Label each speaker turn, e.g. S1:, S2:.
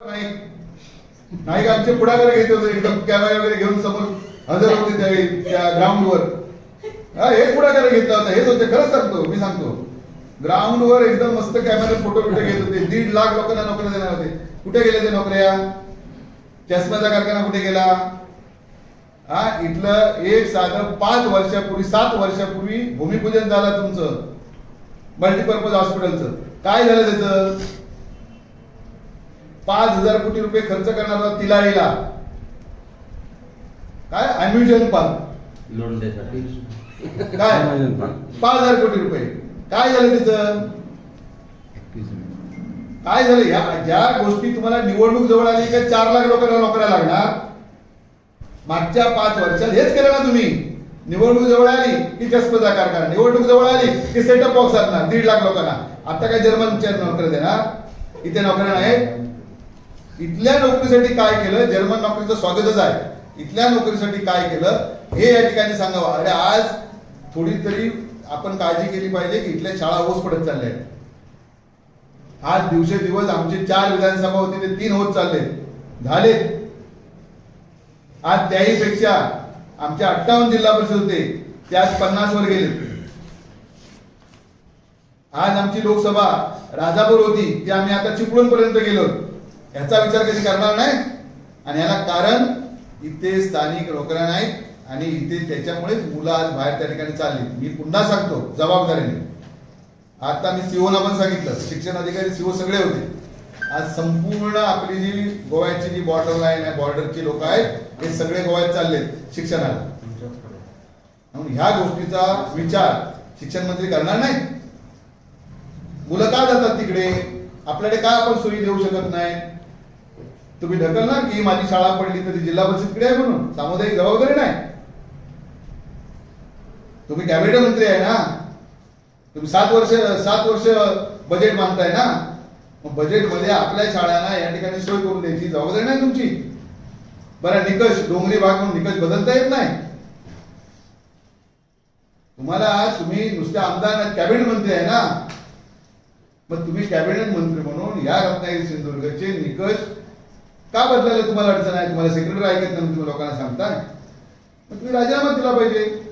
S1: नाही. का? आमचे पुढाकार घेत होते एकदम कॅमेरा वगैरे घेऊन समोर हजर होते त्या- त्या ग्राउंडवर हा हेच पुढाकार घेतला होता. हेच होते. खरंच सांगतो मी सांगतो. ग्राउंडवर एकदम मस्त कॅमेरा फोटो बिटो घेत होते. दीड लाख लोकांना नोकऱ्या देणार होते. कुठे गेले ते नोकऱ्या? चष्म्याचा कारखाना कुठे गेला? हा इथलं एक साधं पाच वर्षापूर्वी सात वर्षापूर्वी भूमिपूजन झालं तुमचं. मल्टीपर्पज हॉस्पिटलचं. काय झालं त्याचं? पाच हजार कोटी रुपये खर्च करणार होता तिलारीला काय? अम्युजन पार्क
S2: लोंढेसाठी
S1: काय? पाच हजार कोटी रुपये. काय झालं त्याचं काय झालं? या ज्या गोष्टी तुम्हाला निवडणूक जवळ आली का चार लाख लोकांना नोकऱ्या लागणार? मागच्या पाच वर्षात हेच केलं ना तुम्ही. निवडणूक जवळ आली की जस्पदा कारखाना निवडणूक जवळ आली की सेटअप बॉक्स आणणार दीड लाख लोकांना. आता काय जर्मनच्या नोकऱ्या देणार? इथे नोकऱ्या नाहीत. इथल्या नोकरीसाठी काय केलं? जर्मन नोकरीचं स्वागतच आहे. इथल्या नोकरीसाठी काय केलं? हे या ठिकाणी सांगावं. अरे आज थोडी तरी आपण काळजी केली पाहिजे की इथल्या शाळा ओस पडत चालल्या आहेत आज दिवसेदिवस आमचे चार विधानसभा होते ते तीन होत चालले झाले आज त्याही पेक्षा आमच्या अठ्ठावन्न जिल्हा परिषद होते ते आज पन्नास वर गेले आज आमची लोकसभा राजापूर होती ती आम्ही आता चिपळूण पर्यंत गेलो. याचा विचार कधी करणार नाही. आणि याला कारण इथे स्थानिक नोकऱ्या नाहीत आणि इथे त्याच्यामुळेच मुलं आज बाहेर त्या ठिकाणी चालली. मी पुन्हा सांगतो जबाबदारीने. आता मी सीओला पण सांगितलं शिक्षण अधिकारी सीओ सगळे होते. आज संपूर्ण आपली जी गोव्याची जी बॉर्डर लाईन आहे बॉर्डरची लोक आहेत हे सगळे गोव्यात चाललेत शिक्षणाला. म्हणून ह्या गोष्टीचा विचार शिक्षण मंत्री करणार नाही मुलं का जातात तिकडे? आपल्याकडे का आपण सोयी देऊ शकत नाही? तुम्ही ढकलणार की माझी शाळा पडली तरी जिल्हा परिषद इकडे आहे म्हणून. सामुदायिक जबाबदारी नाही. तुम्ही कॅबिनेट मंत्री आहे ना. तुम्ही सात वर्ष सात वर्ष बजेट मानताय ना. मग बजेटमध्ये आपल्या शाळांना या ठिकाणी सोय करून द्यायची जबाबदारी नाही तुमची. बरं निकष डोंगरी भाग म्हणून निकष बदलता येत नाही. तुम्हाला तुम्ही नुसते आमदार कॅबिनेट मंत्री आहे ना. मग तुम्ही कॅबिनेट मंत्री म्हणून या रत्नागिरी सिंधुदुर्गचे निकष का बदलायला तुम्हाला अडचण आहे? तुम्हाला सेक्रेटरी ऐकत नाही तुम्ही लोकांना सांगताय? मग तुम्ही राजीनामा दिला पाहिजे.